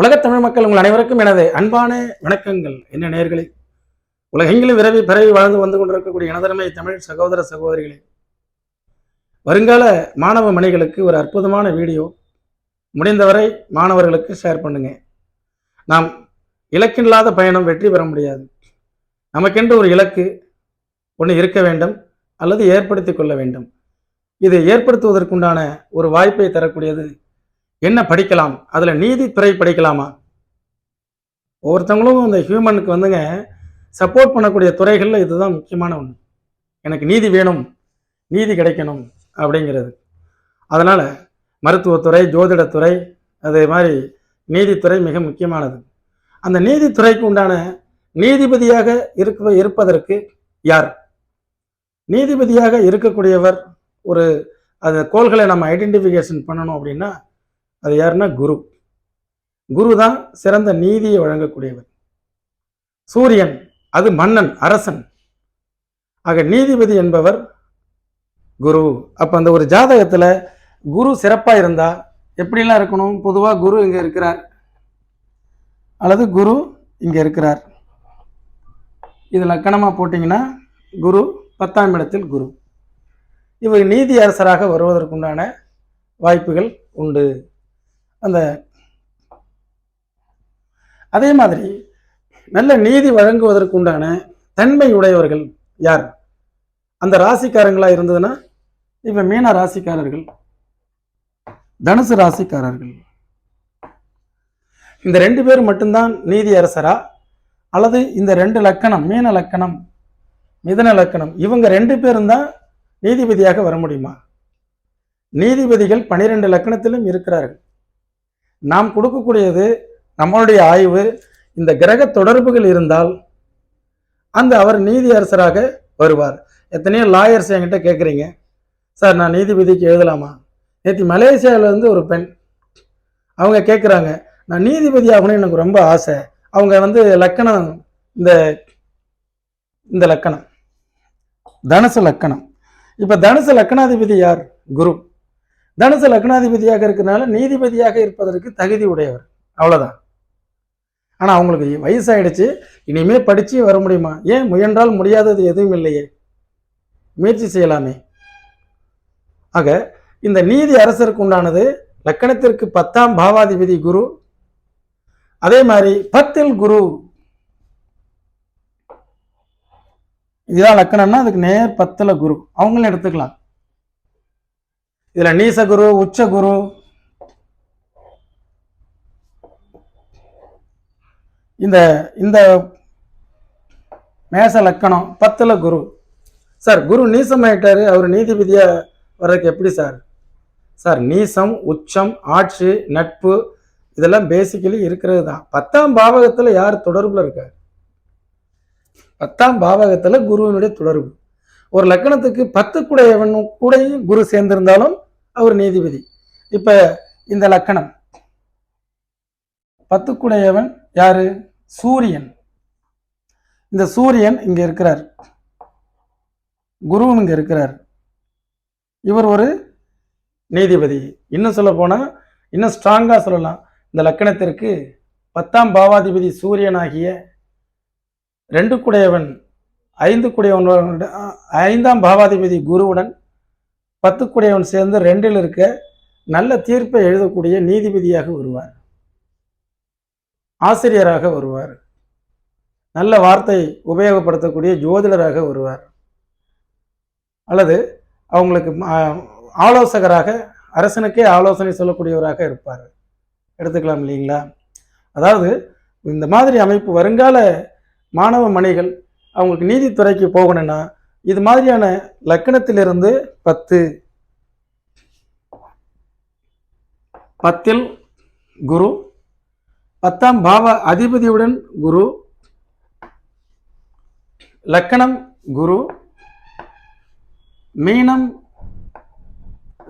உலகத் தமிழ் மக்கள் உங்கள் அனைவருக்கும் எனது அன்பான வணக்கங்கள். என்ன நேர்களே? உலகெங்கிலும் விரவி பிறவி வாழ்ந்து வந்து கொண்டிருக்கக்கூடிய எனதரமை தமிழ் சகோதர சகோதரிகளே. வருங்கால மாணவ மணிகளுக்கு ஒரு அற்புதமான வீடியோ முடிந்தவரை மாணவர்களுக்கு ஷேர் பண்ணுங்க. நாம் இலக்கில்லாத பயணம் வெற்றி பெற முடியாது. நமக்கென்று ஒரு இலக்கு ஒன்று இருக்க வேண்டும் அல்லது ஏற்படுத்தி கொள்ள வேண்டும். இது ஏற்படுத்துவதற்குண்டான ஒரு வாய்ப்பை தரக்கூடியது என்ன படிக்கலாம்? அதில் நீதித்துறை படிக்கலாமா? ஒவ்வொருத்தவங்களும் இந்த ஹியூமனுக்கு வந்துங்க சப்போர்ட் பண்ணக்கூடிய துறைகளில் இதுதான் முக்கியமான ஒன்று எனக்கு நீதி வேணும் நீதி கிடைக்கணும் அப்படிங்கிறது. அதனால் மருத்துவத்துறை ஜோதிடத்துறை அதே மாதிரி நீதித்துறை மிக முக்கியமானது. அந்த நீதித்துறைக்கு உண்டான நீதிபதியாக இருக்க இருப்பதற்கு யார்? நீதிபதியாக இருக்கக்கூடியவர் ஒரு அந்த கோள்களை நம்ம ஐடென்டிஃபிகேஷன் பண்ணணும் அப்படின்னா அது யாருன்னா குரு. குரு தான் சிறந்த நீதியை வழங்கக்கூடியவர். சூரியன் அது மன்னன் அரசன். ஆக நீதிபதி என்பவர் குரு. அப்போ அந்த ஒரு ஜாதகத்தில் குரு சிறப்பாக இருந்தா எப்படிலாம் இருக்கணும்? பொதுவாக குரு இங்கே இருக்கிறார் அல்லது குரு இங்கே இருக்கிறார். இது லக்கணமாக போட்டிங்கன்னா குரு பத்தாம் இடத்தில் குரு. இவர் நீதி அரசராக வருவதற்குண்டான வாய்ப்புகள் உண்டு. அந்த அதே மாதிரி நல்ல நீதி வழங்குவதற்குண்டான தன்மை உடையவர்கள் யார்? அந்த ராசிக்காரங்களா இருந்ததுன்னா இப்ப மீன ராசிக்காரர்கள் தனுசு ராசிக்காரர்கள். இந்த ரெண்டு பேர் மட்டும்தான் நீதி அரசரா? அல்லது இந்த ரெண்டு லக்கணம் மீன லக்கணம் மிதன லக்கணம் இவங்க ரெண்டு பேரும் தான் நீதிபதியாக வர முடியுமா? நீதிபதிகள் பனிரெண்டு லக்கணத்திலும் இருக்கிறார்கள். நாம் கொடுக்கக்கூடியது நம்மளுடைய ஆய்வு. இந்த கிரக தொடர்புகள் இருந்தால் அந்த அவர் நீதி அரசராக வருவார். எத்தனையோ லாயர்ஸ் என்கிட்ட கேட்குறீங்க. சார் நான் நீதிபதிக்கு எழுதலாமா? நேற்று மலேசியாவிலேருந்து ஒரு பெண் அவங்க கேட்குறாங்க. நான் நீதிபதி ஆகணும்னு எனக்கு ரொம்ப ஆசை. அவங்க வந்து லக்கணம் இந்த இந்த லக்கணம். தனுசு லக்கணம். இப்போ தனுசு லக்கணாதிபதி யார்? குரு. தனுசு லக்னாதிபதியாக இருக்கிறனால நீதிபதியாக இருப்பதற்கு தகுதி உடையவர். அவ்வளோதான் ஆனால் அவங்களுக்கு வயசாயிடுச்சு. இனிமே படித்து வர முடியுமா? ஏன்? முயன்றால் முடியாதது எதுவும் இல்லையே. முயற்சி செய்யலாமே. ஆக இந்த நீதி அரசருக்கு உண்டானது லக்கணத்திற்கு பத்தாம் பாவாதிபதி குரு. அதே மாதிரி பத்தில் குரு. இதுதான் லக்கணம்னா அதுக்கு நேர் பத்தில் குரு. அவங்களும் எடுத்துக்கலாம். இதில் நீசகுரு உச்சகுரு. இந்த இந்த மேச லக்கணம் பத்தில் குரு. சார் குரு நீசமாயிட்டாரு அவர் நீதிபதியாக வர்றதுக்கு எப்படி சார்? சார் நீசம் உச்சம் ஆட்சி நட்பு இதெல்லாம் பேசிக்கலி இருக்கிறது தான். பத்தாம் பாவகத்தில் யார் தொடர்பில் இருக்கார்? பத்தாம் பாவகத்தில் குருவினுடைய தொடர்பு. ஒரு லக்கணத்துக்கு பத்து கூடையவன் கூடையும் குரு சேர்ந்திருந்தாலும் அவர் நீதிபதி. இப்ப இந்த லக்கணம். பத்து கூடையவன் யாரு? சூரியன். இந்த சூரியன் இங்க இருக்கிறார். குருவும் இங்க இருக்கிறார். இவர் ஒரு நீதிபதி. இன்னும் சொல்ல போனா இன்னும் ஸ்ட்ராங்கா சொல்லலாம். இந்த லக்கணத்திற்கு பத்தாம் பாவாதிபதி சூரியனாகிய ரெண்டு குடையவன் ஐந்து குடையவன் ஐந்தாம் பாவாதிபதி குருவுடன் பத்து கூடியவன் சேர்ந்து ரெண்டில் இருக்க நல்ல தீர்ப்பை எழுதக்கூடிய நீதிபதியாக வருவார். ஆசிரியராக வருவார். நல்ல வார்த்தை உபயோகப்படுத்தக்கூடிய ஜோதிடராக வருவார். அல்லது அவங்களுக்கு ஆலோசகராக அரசனுக்கே ஆலோசனை சொல்லக்கூடியவராக இருப்பார். எடுத்துக்கலாம் இல்லைங்களா? அதாவது இந்த மாதிரி அமைப்பு வருங்கால மாணவ மணிகள் அவங்களுக்கு நீதித்துறைக்கு போகணும்னா இது மாதிரியான லக்கணத்திலிருந்து பத்து. பத்தில் குரு. பத்தாம் பாவ அதிபதியுடன் குரு. லக்கணம் குரு. மீனம்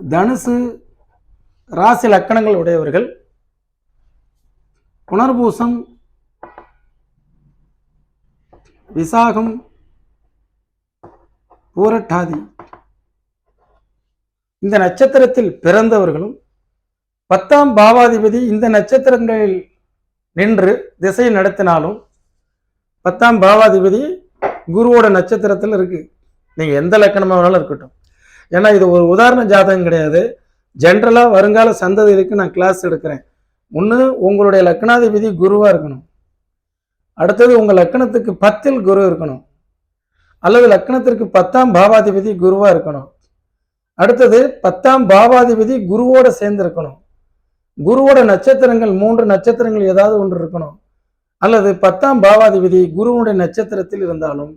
தனுசு. ராசி லக்கணங்கள் உடையவர்கள். புனர்பூசம் விசாகம் பூரட்டாதி. இந்த நட்சத்திரத்தில் பிறந்தவர்களும் பத்தாம் பாவாதிபதி இந்த நட்சத்திரங்களில் நின்று திசை நடத்தினாலும் பத்தாம் பாவாதிபதி குருவோட நட்சத்திரத்தில் இருக்கு. நீங்க எந்த லக்கணமாக வேணாலும் இருக்கட்டும். ஏன்னா இது ஒரு உதாரண ஜாதகம் கிடையாது. ஜென்ரலாக வருங்கால சந்ததிகளுக்கு நான் கிளாஸ் எடுக்கிறேன். ஒன்று உங்களுடைய லக்னாதிபதி குருவாக இருக்கணும். அடுத்தது உங்கள் லக்கணத்துக்கு பத்தில் குரு இருக்கணும். அல்லது லக்கணத்திற்கு பத்தாம் பாவாதிபதி குருவாக இருக்கணும். அடுத்தது பத்தாம் பாவாதிபதி குருவோட சேர்ந்து இருக்கணும் குருவோட நட்சத்திரங்கள் மூன்று நட்சத்திரங்கள் ஏதாவது ஒன்று இருக்கணும். அல்லது பத்தாம் பாவாதிபதி குருவனுடைய நட்சத்திரத்தில் இருந்தாலும்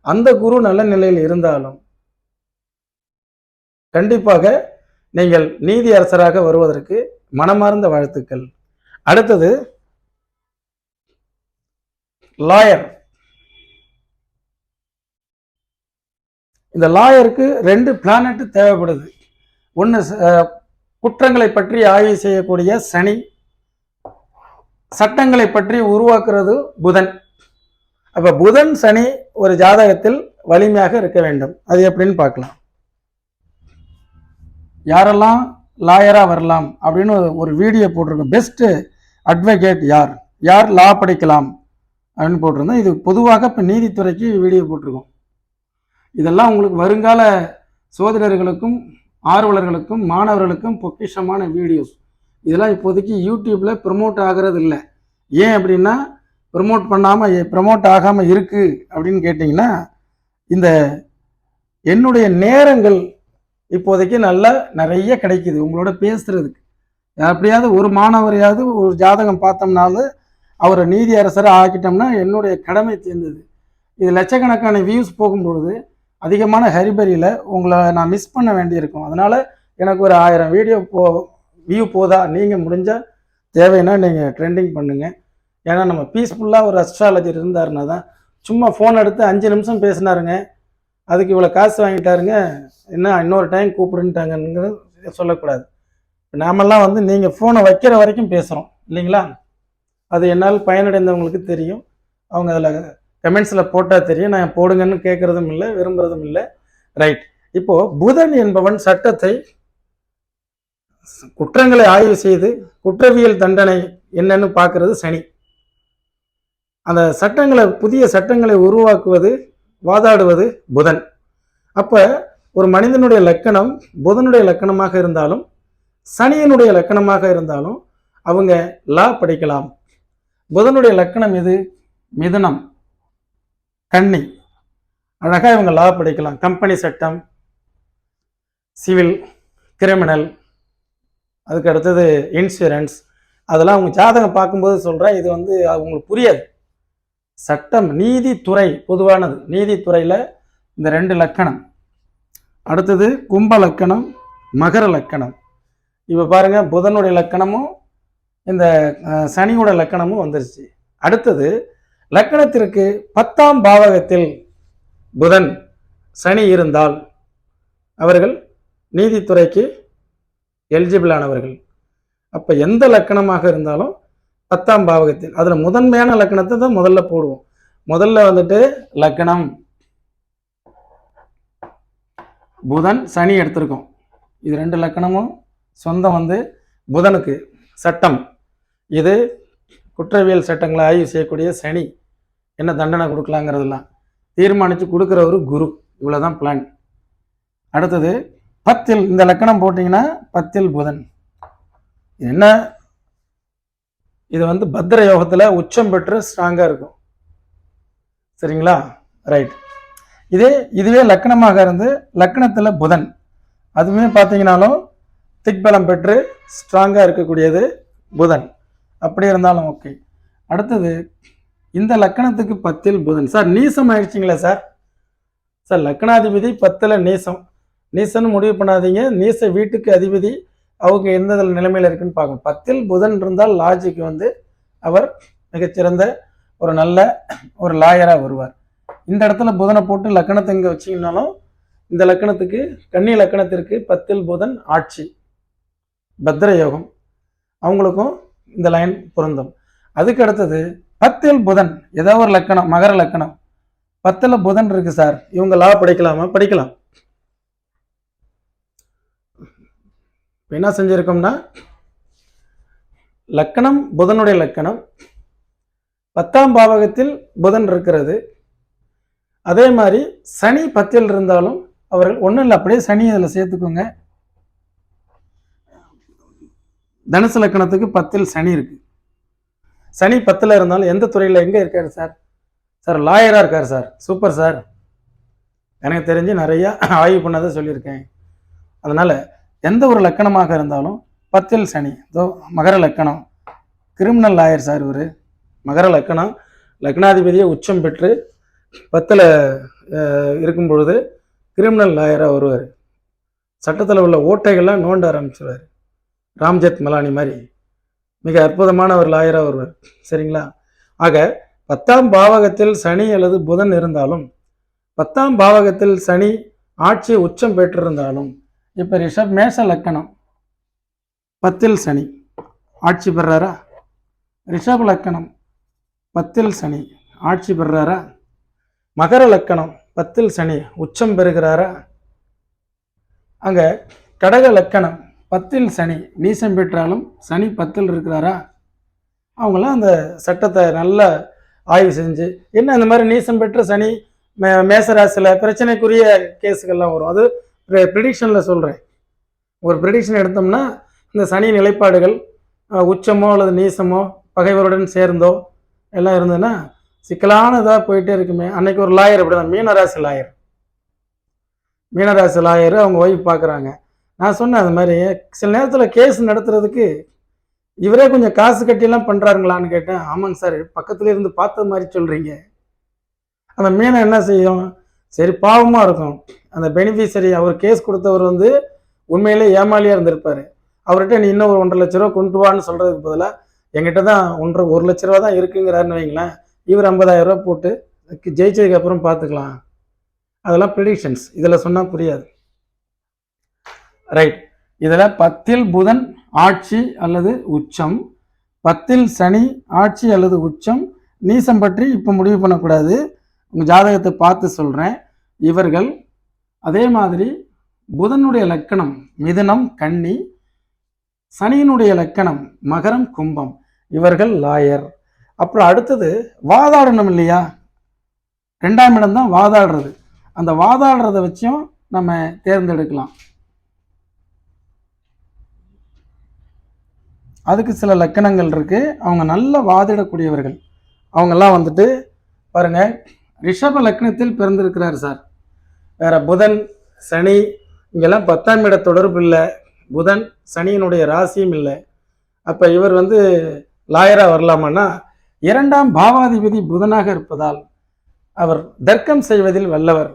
அந்த குரு நல்ல நிலையில் இருந்தாலும் கண்டிப்பாக நீங்கள் நீதி அரசராக வருவதற்கு மனமார்ந்த வாழ்த்துக்கள். அடுத்தது லாயர். இந்த லாயருக்கு ரெண்டு பிளானட் தேவைப்படுது. ஒன்று குற்றங்களை பற்றி ஆய்வு செய்யக்கூடிய சனி சட்டங்களை பற்றி உருவாக்குறது புதன். அப்போ புதன் சனி ஒரு ஜாதகத்தில் வலிமையாக இருக்க வேண்டும். அது எப்படின்னு பார்க்கலாம். யாரெல்லாம் லாயராக வரலாம் அப்படின்னு ஒரு வீடியோ போட்டிருக்கோம். பெஸ்ட்டு அட்வொகேட் யார்? யார் லா படிக்கலாம்? அப்படின்னு போட்டிருந்தோம் இது பொதுவாக இப்போ நீதித்துறைக்கு வீடியோ போட்டிருக்கோம். இதெல்லாம் உங்களுக்கு வருங்கால சோதரர்களுக்கும் ஆர்வலர்களுக்கும் மாணவர்களுக்கும் பொக்கிஷமான வீடியோஸ். இதெல்லாம் இப்போதைக்கு யூடியூப்பில் ப்ரமோட் ஆகிறது இல்லை ஏன் அப்படின்னா ப்ரமோட் பண்ணாமல் ப்ரமோட் ஆகாமல் இருக்குது அப்படின்னு கேட்டிங்கன்னா இந்த என்னுடைய நேரங்கள் இப்போதைக்கு நல்லா நிறைய கிடைக்குது. உங்களோட பேசுகிறதுக்கு அப்படியாவது ஒரு மாணவரையாவது ஒரு ஜாதகம் பார்த்தோம்னாலும் அவரை நீதி அரசரை ஆக்கிட்டோம்னா என்னுடைய கடமை தேர்ந்தது. இது லட்சக்கணக்கான வியூஸ் போகும்பொழுது அதிகமான ஹரிபரியில் உங்களை நான் மிஸ் பண்ண வேண்டியிருக்கும். அதனால் எனக்கு ஒரு ஆயிரம் வீடியோ போ வியூ போதா நீங்கள் முடிஞ்சால் தேவைன்னா நீங்கள் ட்ரெண்டிங் பண்ணுங்கள் ஏன்னா நம்ம பீஸ்ஃபுல்லாக ஒரு அஸ்ட்ராலஜர் இருந்தாருன்னா தான் சும்மா ஃபோன் எடுத்து அஞ்சு நிமிஷம் பேசினாருங்க. அதுக்கு இவ்வளோ காசு வாங்கிட்டாருங்க. என்ன இன்னொரு டைம் கூப்பிடுன்ட்டாங்கங்கிறது சொல்லக்கூடாது. நாமெல்லாம் வந்து நீங்கள் ஃபோனை வைக்கிற வரைக்கும் பேசுகிறோம் இல்லைங்களா? அது என்னால் பயனடைந்தவங்களுக்கு தெரியும். அவங்க அதில் கமெண்ட்ஸில் போட்டால் தெரியும். நான் போடுங்கன்னு கேட்குறதும் இல்லை விரும்புகிறதும் இல்லை. ரைட் இப்போது புதன் என்பவன் சட்டத்தை குற்றங்களை ஆய்வு செய்து குற்றவியல் தண்டனை என்னன்னு பார்க்கறது சனி. அந்த சட்டங்களை புதிய சட்டங்களை உருவாக்குவது வாதாடுவது புதன். அப்போ ஒரு மனிதனுடைய லக்கணம் புதனுடைய லக்கணமாக இருந்தாலும் சனியனுடைய லக்கணமாக இருந்தாலும் அவங்க லா படிக்கலாம். புதனுடைய லக்கணம் எது? மிதுனம். கன்னி. அழகாக இவங்க லா படிக்கலாம். கம்பெனி சட்டம் சிவில் கிரிமினல் அதுக்கு அடுத்தது இன்சூரன்ஸ் அதெல்லாம் அவங்க ஜாதகம் பார்க்கும்போது சொல்கிறேன் இது வந்து அவங்களுக்கு புரியாது. சட்டம் நீதித்துறை பொதுவானது. நீதித்துறையில் இந்த ரெண்டு லக்கணம். அடுத்தது கும்ப லக்கணம் மகர லக்கணம். இப்போ பாருங்கள் புதனுடைய லக்கணமும் இந்த சனியோட லக்கணமும் வந்துருச்சு. அடுத்தது லக்கணத்திற்கு பத்தாம் பாவகத்தில் புதன் சனி இருந்தால் அவர்கள் நீதித்துறைக்கு எலிஜிபிள் ஆனவர்கள். அப்போ எந்த லக்கணமாக இருந்தாலும் பத்தாம் பாவகத்தில் அதில் முதன்மையான லக்கணத்தை தான் முதல்ல போடுவோம். முதல்ல வந்துட்டு லக்கணம். புதன் சனி எடுத்திருக்கோம். இது ரெண்டு லக்கணமும் சொந்தம் வந்து புதனுக்கு சட்டம். இது குற்றவியல் சட்டங்களை ஆய்வு செய்யக்கூடிய சனி என்ன தண்டனை கொடுக்கலாங்கிறதெல்லாம் தீர்மானித்து கொடுக்குற ஒரு குரு. இவ்வளோதான் பிளான் அடுத்தது பத்தில் இந்த லக்கணம் போட்டிங்கன்னா பத்தில் புதன். என்ன? இது வந்து பத்திர யோகத்தில் உச்சம் பெற்று ஸ்ட்ராங்காக இருக்கும். சரிங்களா? ரைட் இதே இதுவே லக்கணமாக இருந்து லக்கணத்தில் புதன். அதுவுமே பார்த்தீங்கன்னாலும் திக்பலம் பெற்று ஸ்ட்ராங்காக இருக்கக்கூடியது புதன். அப்படி இருந்தாலும் ஓகே. அடுத்தது இந்த லக்கணத்துக்கு பத்தில் புதன். சார் நீசம் ஆயிடுச்சிங்களா சார்? சார் லக்கணாதிபதி பத்தில் நீசம். நீசன்னு முடிவு பண்ணாதீங்க. நீச வீட்டுக்கு அதிபதி அவங்க எந்த நிலைமையில் இருக்குன்னு பார்க்கணும். பத்தில் புதன் இருந்தால் லாஜிக் வந்து அவர் மிகச்சிறந்த ஒரு நல்ல ஒரு லாயராக வருவார். இந்த இடத்துல புதனை போட்டு லக்கணத்தை இங்கே வச்சிங்கனாலும் இந்த லக்கணத்துக்கு கன்னி லக்கணத்திற்கு பத்தில் புதன் ஆட்சி. பத்ர யோகம் அவங்களுக்கும் இந்த லைன் பொருந்தும். அதுக்கு அடுத்தது பத்தில் புதன் ஏதோ ஒரு லக்கணம் மகர லக்கணம். பத்தில் புதன் இருக்கு சார். இவங்க லா படிக்கலாமா? படிக்கலாம். என்ன செஞ்சிருக்கோம்னா லக்கணம் புதனுடைய லக்கணம். பத்தாம் பாவகத்தில் புதன் இருக்கிறது. அதே மாதிரி சனி பத்தில் இருந்தாலும் அவர்கள் ஒன்றும் இல்லை அப்படியே சனி அதில் சேர்த்துக்கோங்க. தனுசு லக்கணத்துக்கு பத்தில் சனி இருக்கு. சனி பத்தில் இருந்தாலும் எந்த துறையில் எங்கே இருக்காரு சார்? சார் லாயராக இருக்கார் சார். Super sir. எனக்கு தெரிஞ்சு நிறையா ஆய்வு பண்ணதை சொல்லியிருக்கேன். அதனால் எந்த ஒரு லக்கணமாக இருந்தாலும் பத்தில் சனி இதோ மகர லக்கணம். கிரிமினல் லாயர் சார் இவர். மகர லக்கணம் லக்னாதிபதியை உச்சம் பெற்று பத்தில் இருக்கும் பொழுது கிரிமினல் லாயராக வருவார். சட்டத்தில் உள்ள ஓட்டைகள்லாம் நோண்ட ஆரம்பிச்சிருவார். ராம்ஜெத் மலானி மாதிரி மிக அற்புதமான ஒரு லாயராக ஒருவர். சரிங்களா? ஆக பத்தாம் பாவகத்தில் சனி அல்லது புதன் இருந்தாலும் பத்தாம் பாவகத்தில் சனி ஆட்சி உச்சம் பெற்றிருந்தாலும் இப்போ ரிஷப் மேஷ லக்கணம் பத்தில் சனி. ஆட்சி பெறாரா? ரிஷப் லக்கணம் பத்தில் சனி. ஆட்சி பெறாரா? மகர லக்கணம் பத்தில் சனி உச்சம் பெறுகிறாரா? அங்கே கடக லக்கணம் பத்தில் சனி நீசம் பெற்றாலும் சனி பத்தில் இருக்கிறாரா? அவங்களாம் அந்த சட்டத்தை நல்லா ஆய்வு செஞ்சு என்ன இந்த மாதிரி நீசம் பெற்ற சனி மே மேசராசியில் பிரச்சனைக்குரிய கேஸுகள்லாம் வரும். அது ப்ரிடிக்ஷனில் சொல்கிறேன் ஒரு ப்ரிடிக்ஷன் எடுத்தோம்னா இந்த சனி நிலைப்பாடுகள் உச்சமோ அல்லது நீசமோ பகைவருடன் சேர்ந்தோ எல்லாம் இருந்ததுன்னா சிக்கலானதாக போயிட்டே இருக்குமே. அன்னைக்கு ஒரு லாயர் அப்படி தான் மீனராசி லாயர் மீனராசி லாயர் அவங்க ஒய்ஃப் பார்க்குறாங்க நான் சொன்னேன் அது மாதிரி சில நேரத்தில் கேஸ் நடத்துறதுக்கு இவரே கொஞ்சம் காசு கட்டிலாம் பண்ணுறாருங்களான்னு கேட்டேன். ஆமாங்க சார் பக்கத்துல இருந்து பார்த்த மாதிரி சொல்கிறீங்க அந்த மீனை என்ன செய்யும்? சரி பாவமாக இருக்கும். அந்த பெனிஃபிஷரி அவர் கேஸ் கொடுத்தவர் வந்து உண்மையிலே ஏமாலியாக இருந்திருப்பார். அவர்கிட்ட நீ இன்னும் ஒரு ஒன்றரை லட்ச ரூபா கொண்டு வான்னு சொல்கிறதுக்கு பதிலாக எங்கிட்ட தான் ஒன்றரை ஒரு லட்ச ரூபா தான் இருக்குங்கிறாருன்னு வைங்களேன். இவர் ஐம்பதாயிரம் ரூபா போட்டு ஜெயிச்சதுக்கு அப்புறம் பார்த்துக்கலாம். அதெல்லாம் ப்ரிடிக்ஷன்ஸ் இதில் சொன்னால் புரியாது. ரைட் இதில் பத்தில் புதன் ஆட்சி அல்லது உச்சம் பத்தில் சனி ஆட்சி அல்லது உச்சம் நீசம் பற்றி இப்போ முடிவு பண்ணக்கூடாது. உங்கள் ஜாதகத்தை பார்த்து சொல்கிறேன் இவர்கள் அதே மாதிரி புதனுடைய லக்கணம் மிதுனம் கன்னி சனியினுடைய லக்கணம் மகரம் கும்பம். இவர்கள் லாயர். அப்புறம் அடுத்தது வாதாடணும் இல்லையா? ரெண்டாம் இடம் தான் வாதாடுறது. அந்த வாதாடுறத வச்சும் நம்ம தேர்ந்தெடுக்கலாம். அதுக்கு சில லக்கணங்கள் இருக்குது அவங்க நல்லா வாதிடக்கூடியவர்கள். அவங்கெல்லாம் வந்துட்டு பாருங்க ரிஷப லக்னத்தில் பிறந்திருக்கிறார் சார். வேற புதன் சனி இங்கெல்லாம் பத்தாம் இட தொடர்பு இல்லை. புதன் சனியினுடைய ராசியும் இல்லை. அப்போ இவர் வந்து லாயராக வரலாமான்னா இரண்டாம் பாவாதிபதி புதனாக இருப்பதால் அவர் தர்க்கம் செய்வதில் வல்லவர்.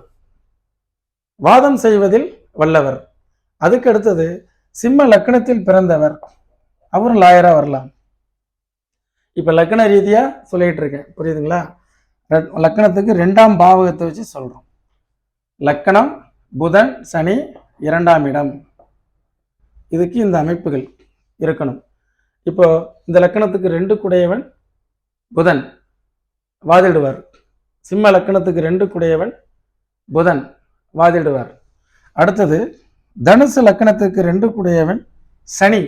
வாதம் செய்வதில் வல்லவர். அதுக்கு அடுத்தது சிம்ம லக்கணத்தில் பிறந்தவர். அவரும் லாயராக வரலாம். இப்போ லக்கண ரீதியாக சொல்லிகிட்டு இருக்கேன். புரியுதுங்களா? லக்கணத்துக்கு ரெண்டாம் பாவகத்தை வச்சு சொல்கிறோம் லக்கணம் புதன் சனி இரண்டாம் இடம். இதுக்கு இந்த அமைப்புகள் இருக்கணும். இப்போ இந்த லக்கணத்துக்கு ரெண்டு குடையவன் புதன் வாதிடுவார். சிம்ம லக்கணத்துக்கு ரெண்டு குடையவன் புதன் வாதிடுவார். அடுத்தது தனுசு லக்கணத்துக்கு ரெண்டு குடையவன் சனி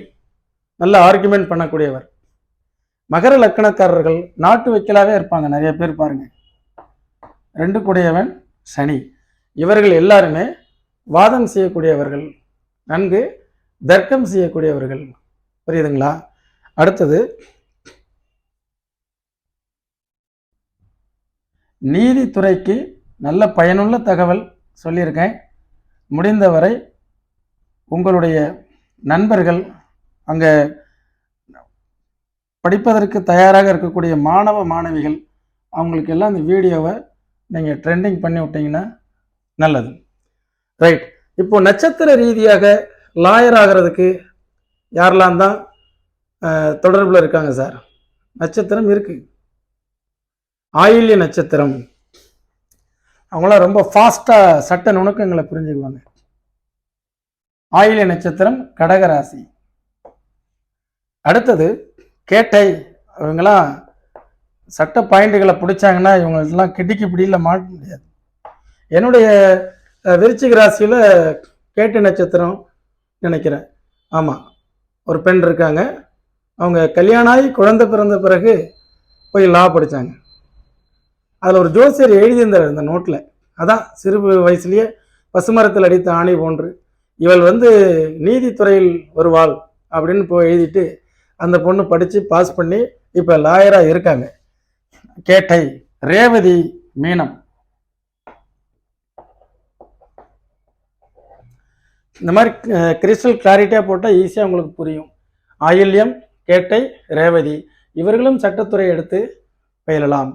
நல்ல ஆர்குமெண்ட் பண்ணக்கூடியவர். மகர லக்கணக்காரர்கள் நாட்டு வைக்கலாகவே இருப்பாங்க நிறைய பேர் பாருங்க. ரெண்டு கூடியவன் சனி. இவர்கள் எல்லாருமே வாதம் செய்யக்கூடியவர்கள். நன்கு தர்க்கம் செய்யக்கூடியவர்கள். புரியுதுங்களா? அடுத்தது நீதித்துறைக்கு நல்ல பயனுள்ள தகவல் சொல்லியிருக்கேன். முடிந்தவரை உங்களுடைய நண்பர்கள் அங்கே படிப்பதற்கு தயாராக இருக்கக்கூடிய மாணவ மாணவிகள் அவங்களுக்கு எல்லாம் இந்த வீடியோவை நீங்கள் ட்ரெண்டிங் பண்ணி விட்டீங்கன்னா நல்லது. ரைட் இப்போ நட்சத்திர ரீதியாக லாயர் ஆகிறதுக்கு யாரெல்லாம் தான் தொடர்பில் இருக்காங்க சார் நட்சத்திரம் இருக்குது ஆயில்ய நட்சத்திரம். அவங்களாம் ரொம்ப ஃபாஸ்ட்டாக சட்ட நுணுக்கங்களை புரிஞ்சுக்குவாங்க. ஆயில்ய நட்சத்திரம் கடகராசி. அடுத்தது கேட்டை. இவங்கெல்லாம் சட்ட பாயிண்ட்டுகளை பிடிச்சாங்கன்னா இவங்களுக்கெல்லாம் கிட்டிக்கு பிடியில் மாட்ட முடியாது. என்னுடைய விருச்சிக ராசியில் கேட்டை நட்சத்திரம் நினைக்கிறேன். ஆமாம் ஒரு பெண் இருக்காங்க. அவங்க கல்யாணம் ஆகி குழந்தை பிறந்த பிறகு போய் லா படித்தாங்க அதில் ஒரு ஜோசியர் எழுதியிருந்தார் இந்த நோட்டில் அதான் சிறு வயசுலேயே பசுமரத்தில் அடித்த ஆணை போன்று. இவள் வந்து நீதித்துறையில் வருவாள் அப்படின்னு போய் எழுதிட்டு அந்த பொண்ணு படித்து பாஸ் பண்ணி இப்போ லாயராக இருக்காங்க. கேட்டை ரேவதி மீனம். இந்த மாதிரி கிறிஸ்டல் கிளாரிட்டியாக போட்டால் ஈஸியாக உங்களுக்கு புரியும். ஆயில்யம் கேட்டை ரேவதி இவர்களும் சட்டத்துறை எடுத்து பயிலலாம்.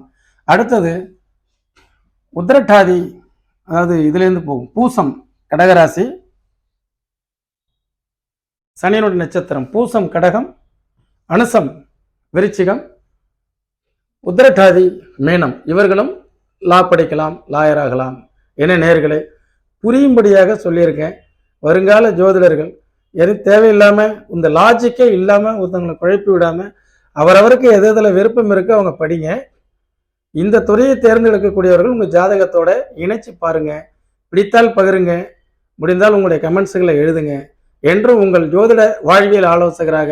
அடுத்தது உத்திரட்டாதி அதாவது இதுலேருந்து போகும். பூசம் கடகராசி சனியனுடைய நட்சத்திரம். பூசம் கடகம் அனுசம் விருச்சிகம் உத்திரட்டாதி மேனம். இவர்களும் லா படிக்கலாம் லாயராகலாம் என நேர்களே புரியும்படியாக சொல்லியிருக்கேன். வருங்கால ஜோதிடர்கள் எதுவும் தேவையில்லாமல் இந்த லாஜிக்கே இல்லாமல் ஒருத்தவங்களை குழப்பி விடாமல் அவரவருக்கு எது எதில் விருப்பம் இருக்குது அவங்க படிங்க. இந்த துறையை தேர்ந்தெடுக்கக்கூடியவர்கள் உங்கள் ஜாதகத்தோட இணைச்சி பாருங்கள் பிடித்தால் பகிருங்க. முடிந்தால் உங்களுடைய கமெண்ட்ஸுகளை எழுதுங்க. என்றும் உங்கள் ஜோதிட வாழ்வியல் ஆலோசகராக